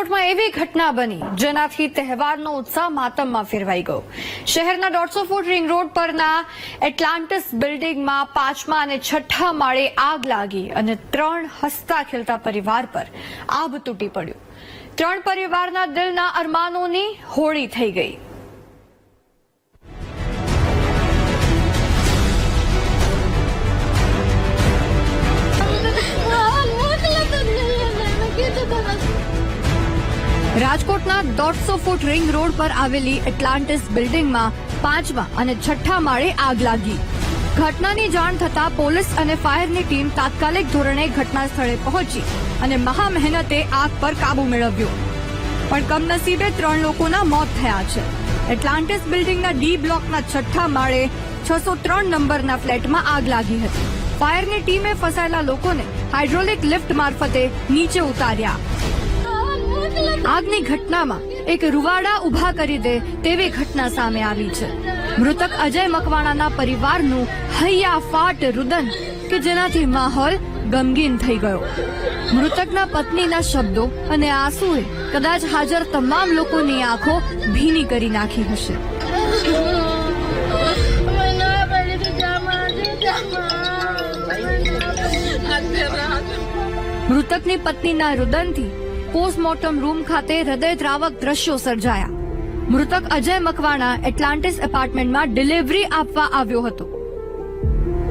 રાજકોટમાં એવી ઘટના બની, જેનાથી તહેવારનો ઉત્સાહ માતમમાં ફેરવાઈ ગયો. શહેરના દોઢસો ફૂટ રિંગ રોડ પરના એટલાન્ટિસ બિલ્ડિંગમાં પાંચમા અને છઠ્ઠા માળે આગ લાગી અને ત્રણ હસતા ખેલતા પરિવાર પર આભ તૂટી પડ્યું. ત્રણ પરિવારના દિલના અરમાનોની હોળી થઈ ગઈ. રાજકોટના દોઢસો ફૂટ રિંગ રોડ પર આવેલી એટલાન્ટિસ બિલ્ડિંગમાં પાંચમા અને છઠ્ઠા માળે આગ લાગી. ઘટનાની જાણ થતાં પોલીસ અને ફાયરની ટીમ તાત્કાલિક ધોરણે ઘટના સ્થળે પહોંચી અને મહા મહેનતે આગ પર કાબુ મેળવ્યો. પણ કમનસીબે ત્રણ લોકોના મોત થયા છે. એટલાન્ટિસ બિલ્ડિંગના ડી બ્લોકના છઠ્ઠા માળે છસો ત્રણ નંબરના ફ્લેટમાં આગ લાગી હતી. ફાયરની ટીમે ફસાયેલા લોકોને હાઇડ્રોલિક લિફ્ટ મારફતે નીચે ઉતાર્યા. આગની ઘટનામાં એક રૂવાડા ઊભા કરી દે તેવી ઘટના સામે આવી છે. મૃતક અજય મકવાણાના પરિવારનું હૈયા ફાટ રુદન કે જેનાથી માહોલ ગમગીન થઈ ગયો. મૃતકના પત્નીના શબ્દો અને આંસુએ કદાચ હાજર તમામ લોકોની આંખો ભીની કરી નાખી હશે. મૃતકની પત્નીના રુદનથી પોસ્ટમોર્ટમ રૂમ ખાતે હૃદયદ્રાવક દ્રશ્યો સર્જાયા. મૃતક અજય મકવાણા એટલાન્ટિસ એપાર્ટમેન્ટમાં ડિલિવરી આપવા આવ્યો હતો.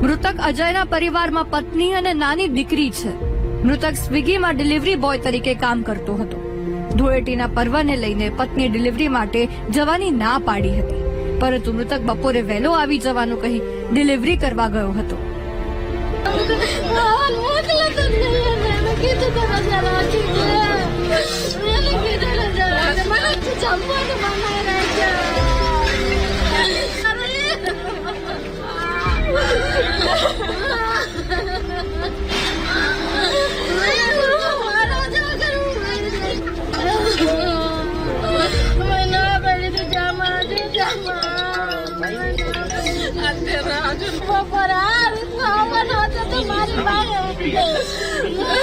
મૃતક અજયના પરિવારમાં પત્ની અને નાની દીકરી છે. મૃતક સ્વિગીમાં ડિલિવરી બોય તરીકે કામ કરતો હતો. ધૂળેટીના પર્વને લઈને પત્ની ડિલિવરી માટે જવાની ના પાડી હતી. પરંતુ મૃતક બપોરે વહેલો આવી જવાનું કહી ડિલિવરી કરવા ગયો હતો. ampun mama raja Paparazzi, no, ma no, te mari mare.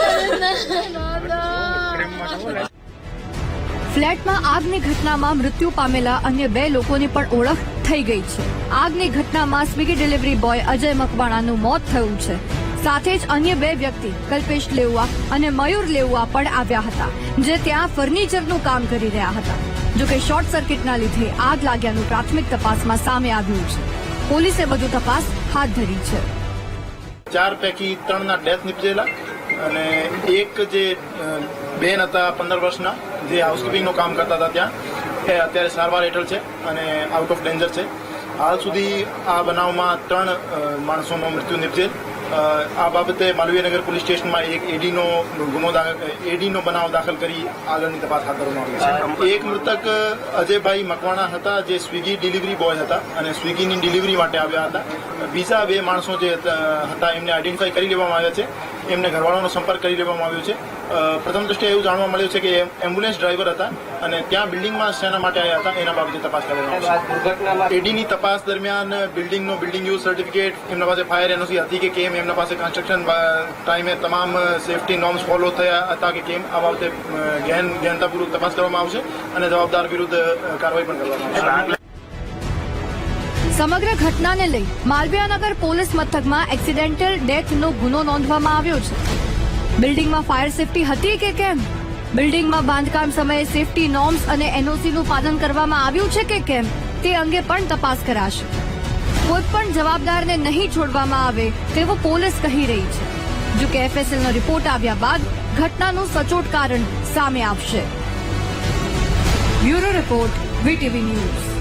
ફ્લેટમાં આગની ઘટનામાં મૃત્યુ પામેલા અન્ય બે લોકોની પણ ઓળખ થઈ ગઈ છે. આગની ઘટનામાં સ્વિગી ડિલિવરી બોય અજય મકવાણાનું મોત થયું છે. સાથે જ અન્ય બે વ્યક્તિ, કલ્પેશ લેઉઆ અને મયુર લેઉઆ પણ આવ્યા હતા, જે ત્યાં ફર્નિચરનું કામ કરી રહ્યા હતા. જોકે શોર્ટ સર્કિટના લીધે આગ લાગ્યાનું પ્રાથમિક તપાસમાં સામે આવ્યું છે. પોલીસે વધુ તપાસ હાથ ધરી છે. ચાર પૈકી ત્રણના ડેથ નીપજેલા. અને એક જે બેન હતા પંદર વર્ષના, જે હાઉસકીપિંગનું કામ કરતા હતા ત્યાં, એ અત્યારે સારવાર હેઠળ છે અને આઉટ ઓફ ડેન્જર છે. હાલ સુધી આ બનાવમાં ત્રણ માણસોનો મૃત્યુ નીપજેલ. આ બાબતે માલવીયનગર પોલીસ સ્ટેશનમાં એક એડીનો ગુનો એડીનો બનાવ દાખલ કરી આગળની તપાસ હાથ ધરવામાં આવી છે. એક મૃતક અજયભાઈ મકવાણા હતા જે સ્વિગી ડિલિવરી બોય હતા અને સ્વિગીની ડિલિવરી માટે આવ્યા હતા. બીજા બે માણસો જે હતા એમને આઈડેન્ટિફાઈ કરી લેવામાં આવ્યા છે. એમને ઘરવાળાનો સંપર્ક કરી લેવામાં આવ્યો છે. પ્રથમ દ્રષ્ટિએ એવું જાણવા મળ્યું છે કે એ એમ્બ્યુલન્સ ડ્રાઈવર હતા અને ત્યાં બિલ્ડિંગમાં શેના માટે આવ્યા હતા એના બાબતે તપાસ કરવામાં આવશે. એડીની તપાસ દરમિયાન બિલ્ડિંગનો બિલ્ડિંગ યુઝ સર્ટિફિકેટ એમના પાસે ફાયર એનઓસી હતી કે કેમ એમના પાસે કન્સ્ટ્રક્શન ટાઈમે તમામ સેફટી નોર્મ્સ ફોલો થયા હતા કે કેમ આ બાબતે ગહેન ગહેનતાપૂર્વક તપાસ કરવામાં આવશે અને જવાબદાર વિરુદ્ધ કાર્યવાહી પણ કરવામાં આવશે. સમગ્ર ઘટનાને લઈ માલવીયાનગર પોલીસ મથકમાં એક્સિડેન્ટલ ડેથનો ગુનો નોંધવામાં આવ્યો છે. બિલ્ડિંગમાં ફાયર સેફટી હતી કે કેમ? બિલ્ડિંગમાં બાંધકામ સમયે સેફટી નોર્મ્સ અને એનઓસીનું પાલન કરવામાં આવ્યું છે કે કેમ? તે અંગે પણ તપાસ કરાશે. કોઈ પણ જવાબદારને નહીં છોડવામાં આવે તેવું પોલીસ કહી રહી છે. જો કે એફએસએલનો રિપોર્ટ આવ્યા બાદ ઘટનાનું સચોટ કારણ સામે આવશે. Bureau report, VTV news.